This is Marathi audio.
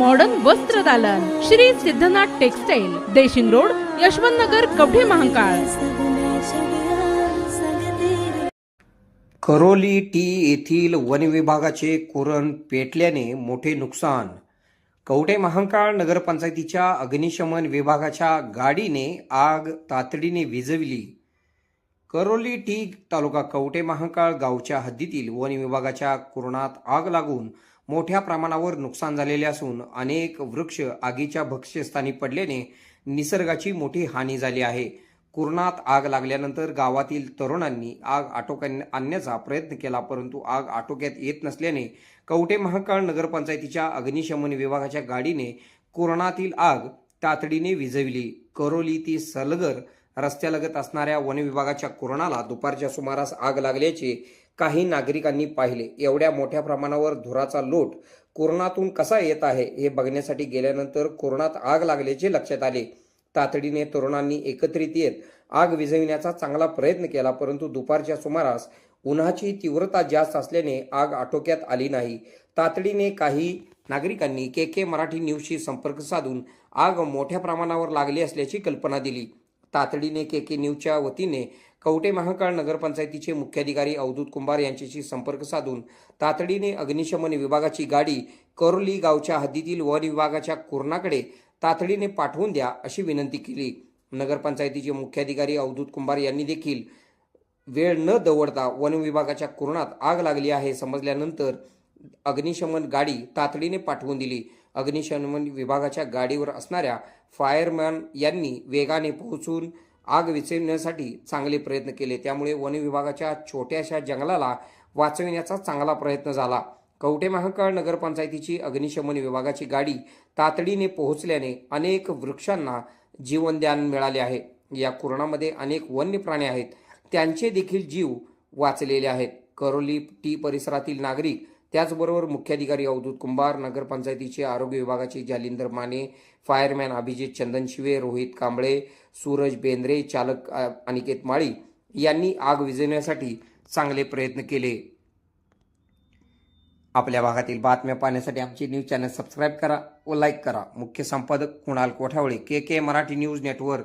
मॉडर्न वस्त्र दालन. Shri Siddhanath textile Deshing road Yashwant Nagar Kavathe Mahakal. Karoli T येथील वन विभागाचे कुरण पेटल्याने मोठे नुकसान. कवठे महांकाळ नगरपंचायतीच्या अग्निशमन विभागाच्या गाडीने आग तातडीने विजविली करोली टी तालुका कवठे महांकाळ गावच्या हद्दीतील वन विभागाच्या कुरणात आग लागून मोठ्या प्रमाणावर नुकसान झालेले असून अनेक वृक्ष आगीच्या भक्ष्यस्थानी पडल्याने निसर्गाची मोठी हानी झाली आहे. कुरणात आग लागल्यानंतर गावातील तरुणांनी आग आटोक्यात आणण्याचा प्रयत्न केला परंतु आग आटोक्यात येत नसल्याने कवटे महाकाळ नगरपंचायतीच्या अग्निशमन विभागाच्या गाडीने कुरणातील आग तातडीने विझविली. करोली ती सलगर रस्त्यालगत असणाऱ्या वन विभागाच्या कुरणाला दुपारच्या सुमारास आग लागल्याचे काही नागरिकांनी पाहिले. एवढ्या मोठ्या प्रमाणावर धुराचा लोट कुरणातून कसा येत आहे हे बघण्यासाठी गेल्यानंतर कुरणात आग लागल्याचे लक्षात आले. तातडीने तरुणांनी एकत्रित येत आग विझविण्याचा चांगला प्रयत्न केला परंतु दुपारच्या सुमारास उन्हाची तीव्रता जास्त असल्याने आग आटोक्यात आली नाही. तातडीने काही नागरिकांनी के के मराठी न्यूजशी संपर्क साधून आग मोठ्या प्रमाणावर लागली असल्याची कल्पना दिली. तातडीने के के न्यूजच्या वतीने कवटे महाकाळ नगरपंचायतीचे मुख्याधिकारी अवधूत कुंभार यांच्याशी संपर्क साधून तातडीने अग्निशमन विभागाची गाडी करोली गावच्या हद्दीतील वन विभागाच्या कुरणाकडे तातडीने पाठवून द्या अशी विनंती केली. नगरपंचायतीचे मुख्याधिकारी अवधूत कुंभार यांनी देखील वेळ न दवडता वन विभागाच्या कुरणात आग लागली आहे समजल्यानंतर अग्निशमन गाडी तातडीने पाठवून दिली. अग्निशमन विभागाच्या गाडीवर असणाऱ्या फायरमॅन यांनी वेगाने पोहोचून आग विचविण्यासाठी चांगले प्रयत्न केले. त्यामुळे वन विभागाच्या छोट्याशा जंगलाला वाचविण्याचा चांगला प्रयत्न झाला. कवठे महाकाळ नगरपंचायतीची अग्निशमन विभागाची गाडी तातडीने पोहोचल्याने अनेक वृक्षांना जीवनदान मिळाले आहे. या कुरणामध्ये अनेक वन्य प्राणी आहेत. त्यांचे देखील जीव वाचलेले आहेत. करोली टी परिसरातील नागरिक त्याचबरोबर मुख्याधिकारी अवधूत कुंभार नगरपंचायतीचे आरोग्य विभागाचे जालिंदर माने फायरमॅन अभिजित चंदनशिवे रोहित कांबळे सूरज बेंद्रे चालक अनिकेत माळी यांनी आग विझवण्यासाठी चांगले प्रयत्न केले. आपल्या भागातील बातम्या पाहण्यासाठी आमचे न्यूज चॅनल सबस्क्राईब करा व लाईक करा. मुख्य संपादक Kunal Kothawale K K Marathi news network.